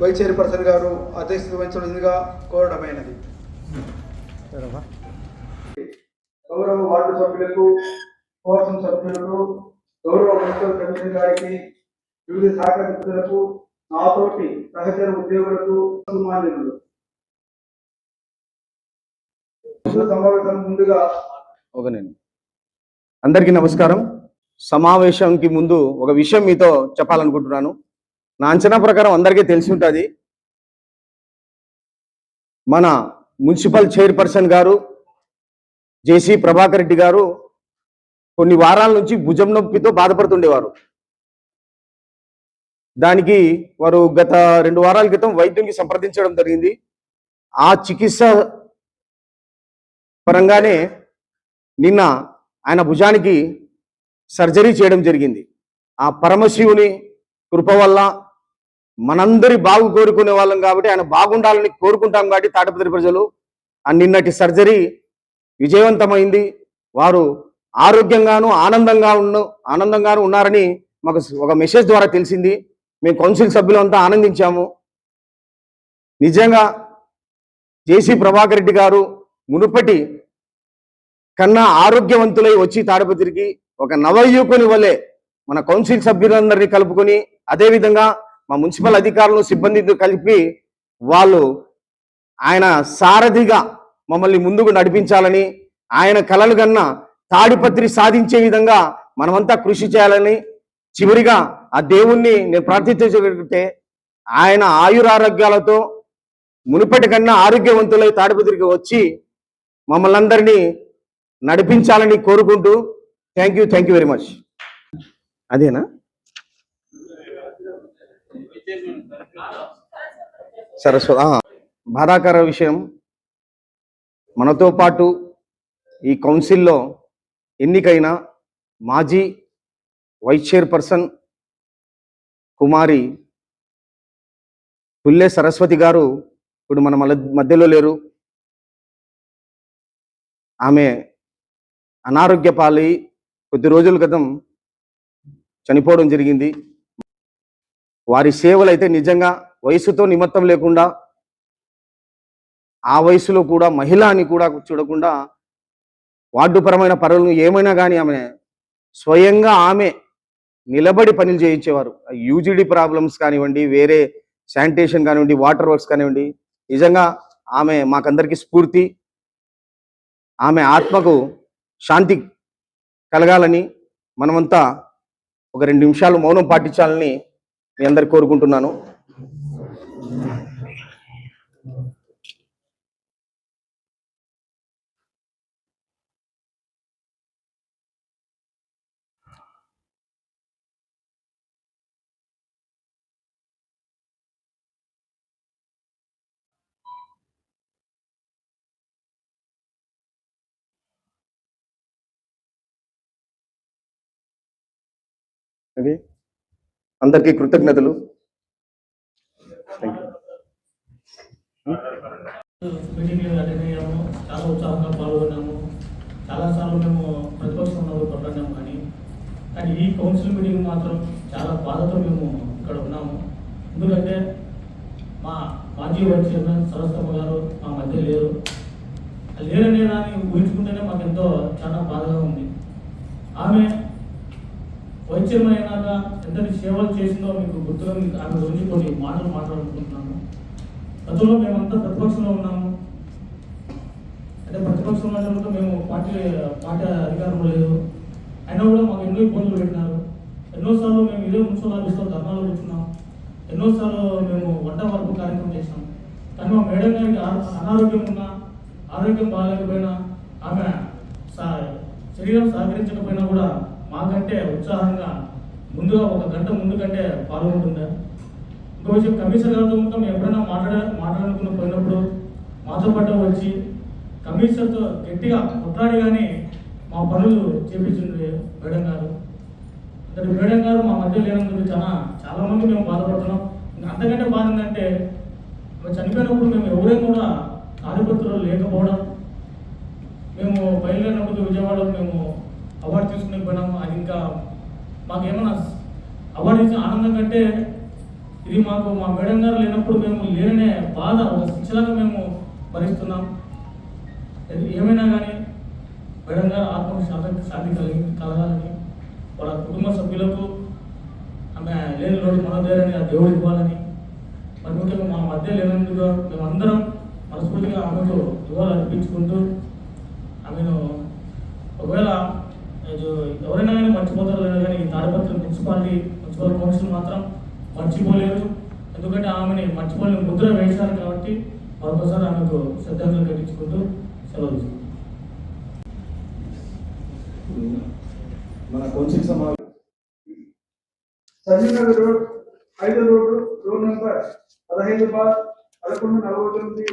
Vice chairperson గారు అధ్యక్షత వహించవలసిందిగా కోరడమైనది. గౌరవ వార్డు సభ్యులకు కోర్సం సభ్యులకు గౌరవ మున్సిపల్ కమిషనర్ గారికి వివిధ శాఖ మిత్రులకు నాతోటి సహచర ఉద్యోగులకు సుమాన్యులు సమావేశం ముందుగా ఒక నేను అందరికీ నమస్కారం. సమావేశంకి ముందు ఒక విషయం మీతో చెప్పాలనుకుంటున్నాను. నా అంచనా ప్రకారం అందరికీ తెలిసి ఉంటుంది. మన మున్సిపల్ చైర్పర్సన్ గారు జేసీ ప్రభాకర్ రెడ్డి గారు కొన్ని వారాల నుంచి భుజం నొప్పితో బాధపడుతుండేవారు. దానికి వారు గత రెండు వారాల క్రితం వైద్యునికి సంప్రదించడం జరిగింది. ఆ చికిత్స పరంగానే నిన్న ఆయన భుజానికి సర్జరీ చేయడం జరిగింది. ఆ పరమశివుని కృప వల్ల మనందరి బాగు కోరుకునే వాళ్ళం కాబట్టి ఆయన బాగుండాలని కోరుకుంటాం కాబట్టి తాటపత్రి ప్రజలు. నిన్నటి సర్జరీ విజయవంతమైంది. వారు ఆరోగ్యంగాను ఆనందంగా ఉన్న ఆనందంగాను ఉన్నారని మాకు ఒక మెసేజ్ ద్వారా తెలిసింది. మేము కౌన్సిల్ సభ్యులంతా ఆనందించాము. నిజంగా జేసీ ప్రభాకర్ రెడ్డి గారు మునుపటి కన్నా ఆరోగ్యవంతులై వచ్చి తాడపత్రికి ఒక నవయుకుని వలె మన కౌన్సిల్ సభ్యులందరినీ కలుపుకొని అదేవిధంగా మా మున్సిపల్ అధికారులు సిబ్బందితో కలిపి వాళ్ళు ఆయన సారథిగా మమ్మల్ని ముందుకు నడిపించాలని ఆయన కలలు కన్నా తాడిపత్రి సాధించే విధంగా మనమంతా కృషి చేయాలని చివరిగా ఆ దేవుణ్ణి నేను ప్రార్థించగలిగితే ఆయన ఆయురారోగ్యాలతో మునుపటి కన్నా ఆరోగ్యవంతులై తాడిపత్రికి వచ్చి మమ్మల్ని అందరినీ నడిపించాలని కోరుకుంటూ thank you thank you very much. అదేనా? సరస్వత బాధాకర విషయం. మనతో పాటు ఈ కౌన్సిల్లో ఎన్నికైన మాజీ వైస్ చైర్పర్సన్ కుమారి పుల్లె సరస్వతి గారు ఇప్పుడు మన మధ్యలో లేరు. ఆమె అనారోగ్య పాలై కొద్ది రోజుల క్రితం చనిపోవడం జరిగింది. వారి సేవలు అయితే నిజంగా వయసుతో నిమిత్తం లేకుండా ఆ వయసులో కూడా మహిళ అని కూడా చూడకుండా వార్డుపరమైన పనులు ఏమైనా కానీ ఆమె స్వయంగా ఆమె నిలబడి పనులు చేయించేవారు. యూజీడీ ప్రాబ్లమ్స్ కానివ్వండి వేరే శానిటేషన్ కానివ్వండి వాటర్ వర్క్స్ కానివ్వండి నిజంగా ఆమె మాకందరికీ స్ఫూర్తి. ఆమె ఆత్మకు శాంతి కలగాలని మనమంతా ఒక రెండు నిమిషాలు మౌనం పాటించాలని మీ అందరు కోరుకుంటున్నాను. అది అందరికీ కృతజ్ఞతలు. థ్యాంక్ యూ మీటింగ్లు చాలా ఉత్సాహంగా పాల్గొన్నాము చాలాసార్లు మేము ప్రతిపక్షంలో ఉన్నప్పుడు కొట్లాడినాము కానీ కానీ ఈ కౌన్సిల్ మీటింగ్ మాత్రం చాలా బాధతో మేము ఇక్కడ ఉన్నాము. ఎందుకంటే మా మాజీ వైస్ చైర్మన్ సరస్వమ్మ గారు మా మధ్య లేరు. లేరనే దాన్ని ఊహించుకుంటేనే మాకు ఎంతో చాలా బాధగా ఉంది. ఆమె వైస్ ఎంత ఎంతటి సేవలు చేసిందో మీకు గుర్తుగా మీకు ఆమె గురించి కొన్ని మాటలు మాట్లాడుకుంటున్నాము. గతంలో మేమంతా ప్రతిపక్షంలో ఉన్నాము. అంటే ప్రతిపక్షంలో ఉన్నప్పుడు మేము పార్టీ పార్టీ అధికారం లేదు. అయినా కూడా మాకు ఎన్నో ఇబ్బందులు పెట్టినారు. ఎన్నోసార్లు మేము ఇదే మున్సిపల్ ఆఫీస్లో ధర్నాలు కూర్చున్నాం ఎన్నోసార్లు మేము వంట వరకు కార్యక్రమం చేసినాం. కానీ మా మేడం గారికి ఆ- అనారోగ్యం ఉన్నా ఆరోగ్యం బాగాలేకపోయినా ఆమె సా- శరీరం సహకరించకపోయినా కూడా మాకంటే ఉత్సాహంగా ముందుగా ఒక గంట ముందు కంటే పాల్గొంటుందా? ఇంకో విషయం కమిషనర్ గారితో మేము ఎప్పుడైనా మాట్లాడ మాట్లాడుకున్న పోయినప్పుడు మాతో పాటు వచ్చి కమిషనర్తో గట్టిగా కొట్లాడి కానీ మా పనులు చేపించింది మేడం గారు. అంటే మేడం గారు మా మధ్య లేనందుకు చాలా చాలామంది మేము బాధపడుతున్నాం. ఇంకా అంతకంటే బాధ ఏంటంటే చనిపోయినప్పుడు మేము ఎవరైనా కూడా కార్యకర్తలు లేకపోవడం. మేము బయలుదేరినప్పుడు విజయవాడలో మేము అవార్డు తీసుకుని పోయినాము అది ఇంకా మాకేమన్నా అవార్డు ఇచ్చిన ఆనందం కంటే ఇది మాకు మా మేడం గారు లేనప్పుడు మేము లేననే బాధ ఒక శిక్షలాగా మేము భరిస్తున్నాం. ఏమైనా కానీ మేడం గారు ఆత్మ శాంతి శాంతి కలిగి కలగాలని వాళ్ళ కుటుంబ సభ్యులకు ఆమె లేని లోటు మనోధైర్యాన్ని ఆ దేవుడు ఇవ్వాలని మరి ముఖ్యంగా మా మధ్య లేనందుకు మేమందరం మనస్ఫూర్తిగా ఆమెకు ఇవ్వాలి అనిపించుకుంటూ ఆమెను ఒకవేళ ఎవరైనా కానీ మర్చిపోతారు లేదో కానీ ఈ మున్సిపాలిటీ మున్సిపల్ కౌన్సిల్ మాత్రం మర్చిపోలేరు ఎందుకంటే ఆమెని మర్చిపోలేని ముద్ర వేశారు కాబట్టి మరొకసారి ఆమెకు శ్రద్ధాంజలి కట్టించుకుంటూ సెలవు మన కౌన్సిల్ సమావేశం. సంజయ్ నగర్ రోడ్ ఐదో రోడ్డు రోడ్ నెంబర్ పదహైదు బార్ పదకొండు నలభై తొమ్మిది